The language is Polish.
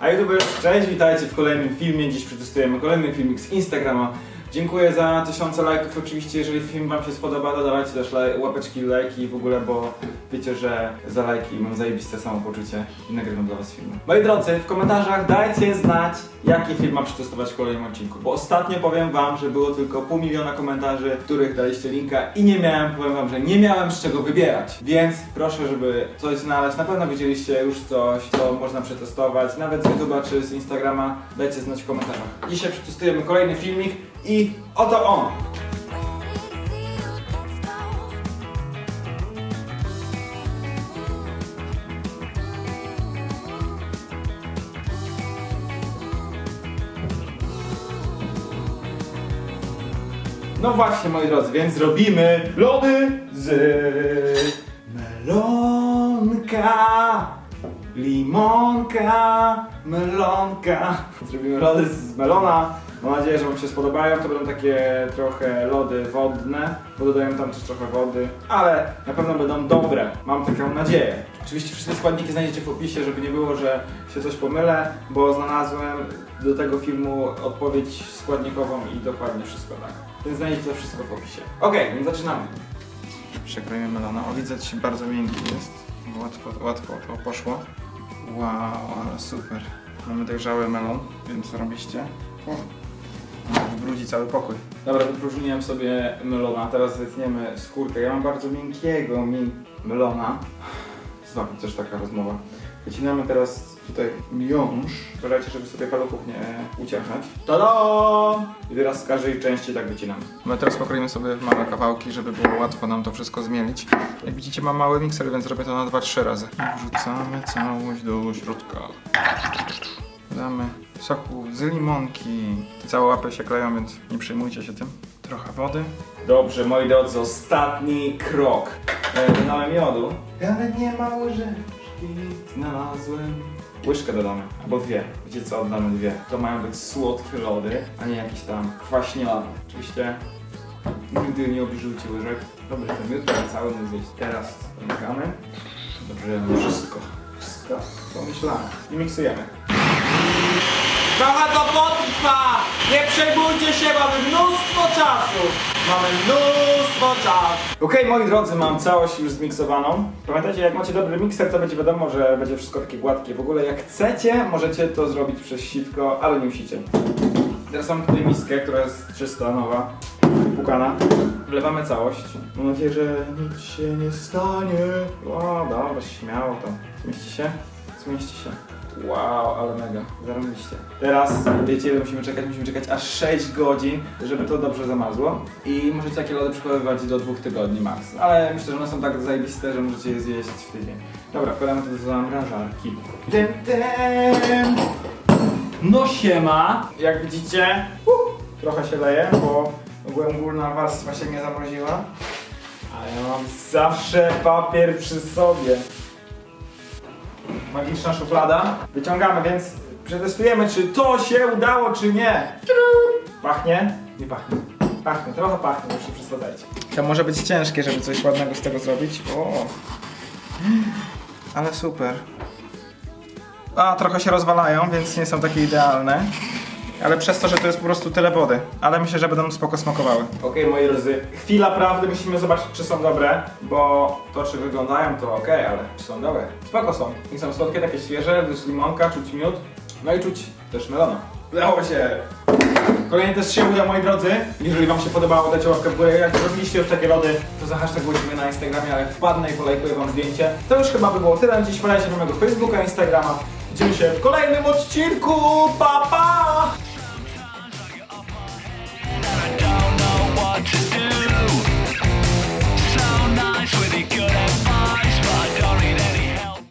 A YouTube, cześć, witajcie w kolejnym filmie. Dziś przetestujemy kolejny filmik z Instagrama. Dziękuję za tysiące lajków. Oczywiście, jeżeli film Wam się spodoba, to dawajcie też laj- łapeczki, lajki w ogóle, bo wiecie, że za lajki mam zajebiste samopoczucie i nagrywam dla Was filmy. Moi drodzy, w komentarzach dajcie znać, jaki film mam przetestować w kolejnym odcinku. Bo ostatnio powiem Wam, że było tylko pół miliona komentarzy, których daliście linka i nie miałem, powiem Wam, że nie miałem z czego wybierać. Więc proszę, żeby coś znaleźć. Na pewno widzieliście już coś, co można przetestować, nawet z YouTube'a czy z Instagrama. Dajcie znać w komentarzach. Dzisiaj przetestujemy kolejny filmik i oto on! No właśnie, moi drodzy, więc robimy lody z melonka, limonka, melonka. Zrobimy lody z melona. Mam nadzieję, że Wam się spodobają. To będą takie trochę lody wodne, bo dodają tam też trochę wody, ale na pewno będą dobre. Mam taką nadzieję. Oczywiście wszystkie składniki znajdziecie w opisie, żeby nie było, że się coś pomylę, bo znalazłem do tego filmu odpowiedź składnikową i dokładnie wszystko tak. Więc znajdziecie to wszystko w opisie. Okej, więc zaczynamy. Przekroimy melona. O, widzę, że bardzo miękki jest. Łatwo, łatwo to poszło. Wow, ale super. Mamy dojrzały melon, więc robiście. Wbrudzi cały pokój. Dobra, wypróżniłem sobie melona. Teraz wytniemy skórkę. Ja mam bardzo miękkiego mi melona. Znowu też taka rozmowa. Wycinamy teraz tutaj miąższ. Uważajcie, żeby sobie paluchów nie uciachać. Tada! I teraz z każdej części tak wycinamy. My teraz pokroimy sobie w małe kawałki, żeby było łatwo nam to wszystko zmielić. Jak widzicie mam mały mikser, więc robię to na 2-3 razy. Wrzucamy całość do środka. Damy soku z limonki. Całe łapy się kleją, więc nie przejmujcie się tym. Trochę wody. Dobrze, moi drodzy, ostatni krok. E, dodałem miodu. Ale nie ma łyżeczki. Znalazłem. Łyżkę dodamy, albo dwie. Wiecie co, oddamy dwie. To mają być słodkie lody, a nie jakieś tam kwaśnione. Oczywiście nigdy nie obniżyjcie łyżek. Dobry ten miód, ale cały mógł zjeść. Teraz zamykamy. Dobrze, wszystko. Wszystko pomyślane. I miksujemy. Trochę to potrwa! Nie przejmujcie się, mamy mnóstwo czasu! Mamy mnóstwo czasu! Okej, moi drodzy, mam całość już zmiksowaną. Pamiętajcie, jak macie dobry mikser, to będzie wiadomo, że będzie wszystko takie gładkie. W ogóle jak chcecie, możecie to zrobić przez sitko, ale nie musicie. Teraz mam tutaj miskę, która jest czysta, nowa, pukana. Wlewamy całość. Mam nadzieję, że nic się nie stanie. O, dobra, śmiało to. Zmieści się? Zmieści się. Wow, ale mega, zarobiliście. Teraz wiecie, musimy czekać? Musimy czekać aż 6 godzin, żeby to dobrze zamarzło. I możecie takie lody przechowywać do 2 tygodni max. Ale myślę, że one są tak zajebiste, że możecie je zjeść w tydzień. Dobra, wkładamy to do zamrażarki. Tym, tym. No siema! Jak widzicie, uh, trochę się leje, bo ogółem górna warstwa się nie zamroziła. Ale ja mam zawsze papier przy sobie magiczna szuflada. Wyciągamy, więc przetestujemy, czy to się udało, czy nie. Pachnie? Nie pachnie. Pachnie, trochę pachnie, już nie przesadzajcie. To może być ciężkie, żeby coś ładnego z tego zrobić. O, ale super. A, trochę się rozwalają, więc nie są takie idealne. Ale przez to, że to jest po prostu tyle wody. Ale myślę, że będą spoko smakowały. Okej, moi drodzy, chwila prawdy, musimy zobaczyć, czy są dobre, bo to, czy wyglądają, to okej, ale czy są dobre? Spoko są. I są słodkie, takie świeże, jest limonka, czuć miód, no i czuć też melona. Udało się! Kolejny test się uda, moi drodzy. Jeżeli wam się podobało, dajcie łapkę w górę. Jak zrobiliście już takie lody, to za hashtag mnie na Instagramie, ale wpadnę i polajkuję wam zdjęcie. To już chyba by było tyle. Dziś wpadajcie na mojego Facebooka, Instagrama. Widzimy się w kolejnym odcinku. Pa, pa!